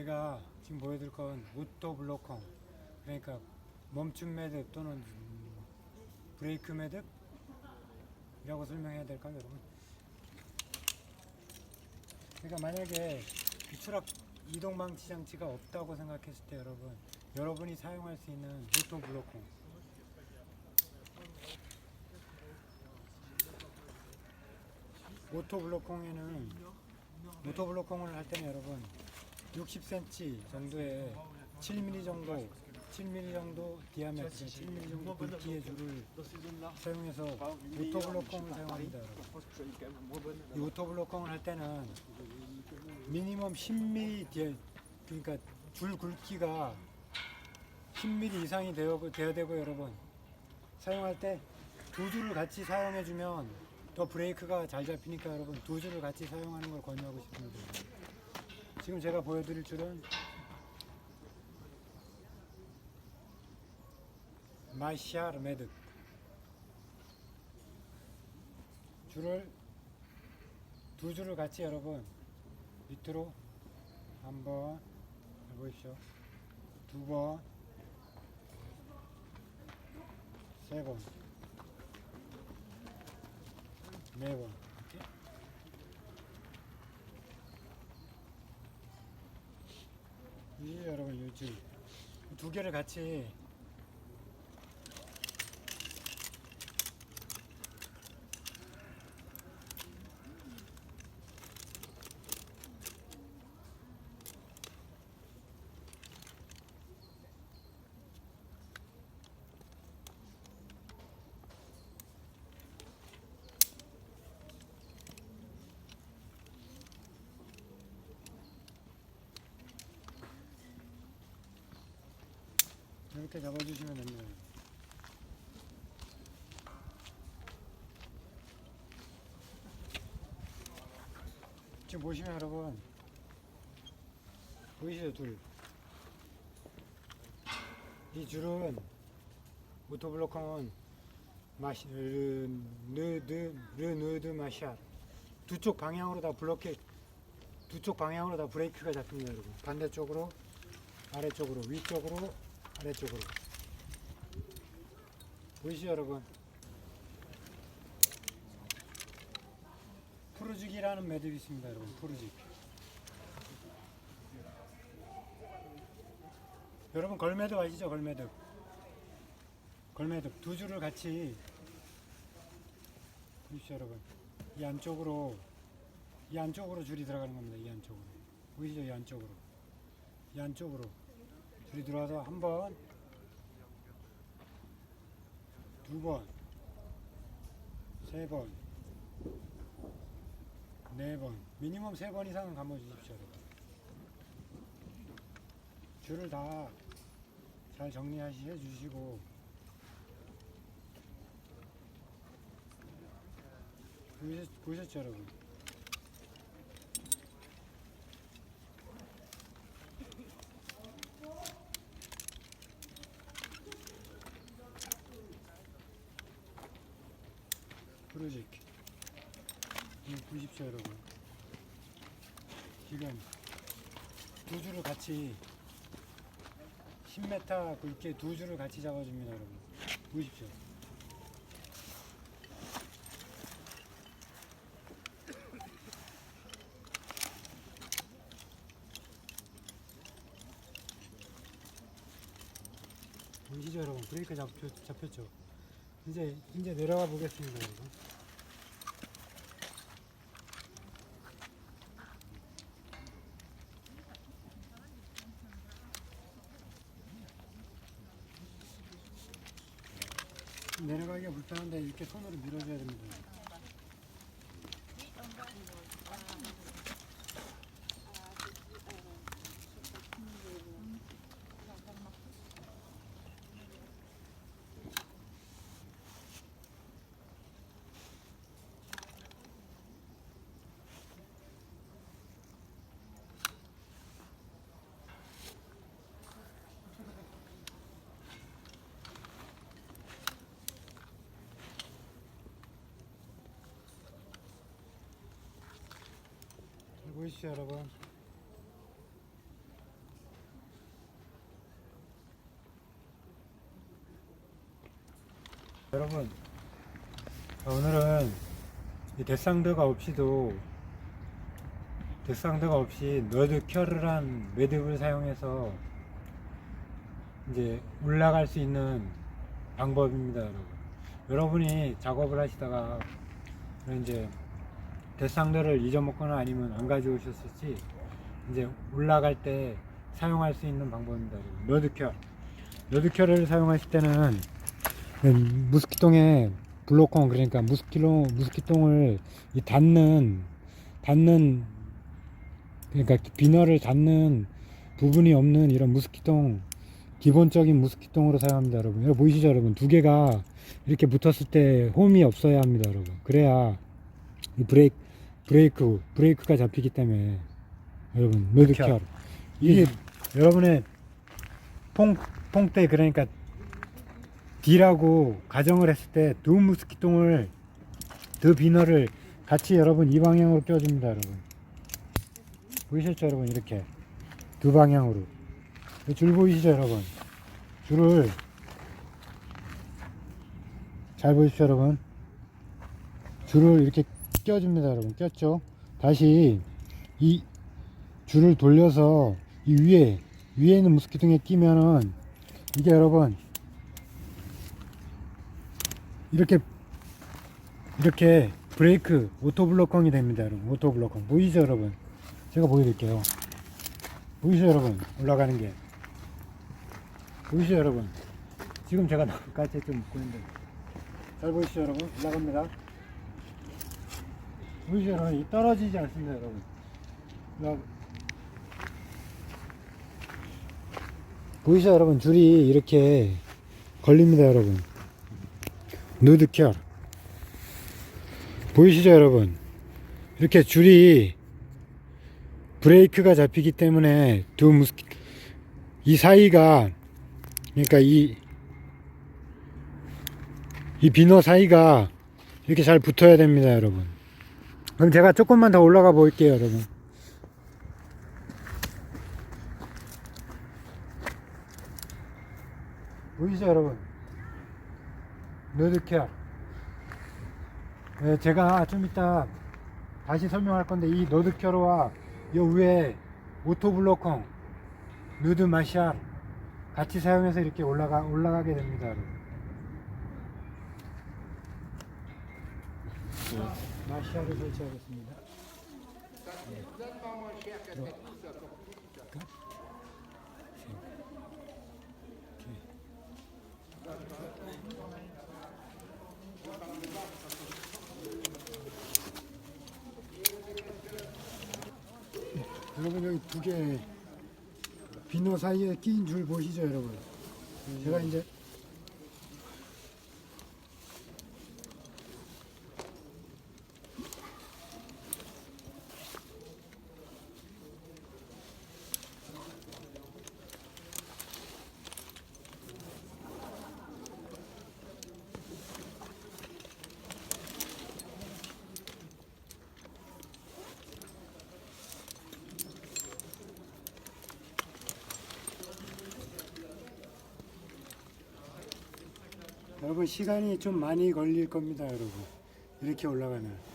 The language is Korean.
제가 지금 보여드릴 건 오토 블로콩 그러니까 멈춤 매듭 또는 음, 브레이크 매듭이라고 설명해야 될까요 여러분? 그러니까 만약에 이 추락 이동 방지 장치가 없다고 생각했을 때 여러분 여러분이 사용할 수 있는 오토 블로콩 오토 블로콩에는 오토 블로콩을 할 때는 여러분 60cm 정도의 7mm 정도 7mm 정도 디아메트 7mm 정도 굵기의 줄을 사용해서 오토 블로콩을 사용합니다 이 오토 블로콩을 할 때는 미니멈 10mm 디아, 그러니까 줄 굵기가 10mm 이상이 되어, 되어야 되고 여러분 사용할 때 두 줄을 같이 사용해 주면 더 브레이크가 잘 잡히니까 여러분 두 줄을 같이 사용하는 걸 권유하고 싶습니다. 지금 제가 보여드릴 줄은 마샤르 매듭 줄을 두 줄을 같이 여러분 밑으로 한번 보십시오 두 번, 세 번, 네 번. 이렇게. 이 유지 두 개를 같이 이렇게 잡아주시면 됩니다. 지금 보시면 여러분 보이시죠 둘. 이 줄은 오토블로커는 마시 르르르르 르드 마샤 두쪽 방향으로 다 블로켓 두쪽 방향으로 다 브레이크가 잡힙니다 여러분 반대쪽으로 아래쪽으로 위쪽으로 아래쪽으로. 보이시죠 여러분? 푸르직이라는 매듭이 있습니다 여러분. 푸르직. 여러분 걸매듭 아시죠? 걸매듭. 걸매듭. 두 줄을 같이. 보십시오 여러분? 이 안쪽으로 이 안쪽으로 줄이 들어가는 겁니다 이 안쪽으로. 보이시죠? 이 안쪽으로. 이 안쪽으로 줄이 들어와서 한 번, 두 번, 세 번, 네 번, 미니멈 세 번 이상은 감아 주십시오. 여러분. 줄을 다 잘 정리하시 해 주시고 보셨, 보셨죠 여러분? 프로젝트 이거 보십시오 여러분 지금 두 줄을 같이 10m 굵게 두 줄을 같이 잡아줍니다 여러분. 보십시오 보이시죠 여러분. 브레이크 잡, 잡혔죠? 이제 이제 내려가 보겠습니다 여러분 내려가기가 불편한데 이렇게 손으로 밀어줘야 됩니다. 보이시죠 여러분? 여러분 오늘은 대상드가 없이도 대상드가 없이 너드 켜를한 매듭을 사용해서 이제 올라갈 수 있는 방법입니다 여러분. 여러분이 작업을 하시다가 이제 데상드를 잊어먹거나 아니면 안 가져오셨을지 이제 올라갈 때 사용할 수 있는 방법입니다. 여러분 너드 큐어를 사용하실 때는 음, 무스키똥에 블로콩 그러니까 무스키로 무스키똥을 이 닿는 닿는 그러니까 비너를 닿는 부분이 없는 이런 무스키똥 기본적인 무스키똥으로 사용합니다 여러분. 이거 보이시죠 여러분? 두 개가 이렇게 붙었을 때 홈이 없어야 합니다 여러분. 그래야 이 브레이크 브레이크 브레이크가 잡히기 때문에 여러분 노드켜. 이게 여러분의 퐁 퐁때 그러니까 D라고 가정을 했을 때 두 무스키똥을 두 비너를 같이 여러분 이 방향으로 껴줍니다 여러분. 보이셨죠 여러분? 이렇게. 두 방향으로. 이줄 보이시죠 여러분? 줄을 잘 보십시오 여러분? 줄을 이렇게 껴줍니다 여러분. 꼈죠? 다시 이 줄을 돌려서 이 위에 위에 있는 무스키통에 끼면은 이게 여러분 이렇게 이렇게 브레이크 오토 블로킹이 됩니다 여러분. 오토 블로킹 보이죠 여러분? 제가 보여드릴게요. 보이죠 여러분? 올라가는 게. 보이죠 여러분? 지금 제가 나뭇가지에 좀 묶고 있는데. 잘 보이시죠 여러분? 올라갑니다 보이죠 여러분 이 떨어지지 않습니다 여러분. 보이죠 여러분? 줄이 이렇게 걸립니다 여러분. 누드켜 보이시죠 여러분? 이렇게 줄이 브레이크가 잡히기 때문에 두 무스키 이 사이가 그러니까 이 이 비너 사이가 이렇게 잘 붙어야 됩니다 여러분 그럼 제가 조금만 더 올라가 볼게요 여러분. 보이시죠 여러분? 노드케어. 네, 제가 좀 이따 다시 설명할 건데 이 노드케어와 이 위에 오토블로콩 누드 마샬 같이 사용해서 이렇게 올라가 올라가게 됩니다 여러분 네, 마샬을 설치하겠습니다 네. 여러분 여기 두 개 비너 사이에 낀줄 보시죠 여러분 제가 이제 여러분 시간이 좀 많이 걸릴 겁니다 여러분. 이렇게 올라가면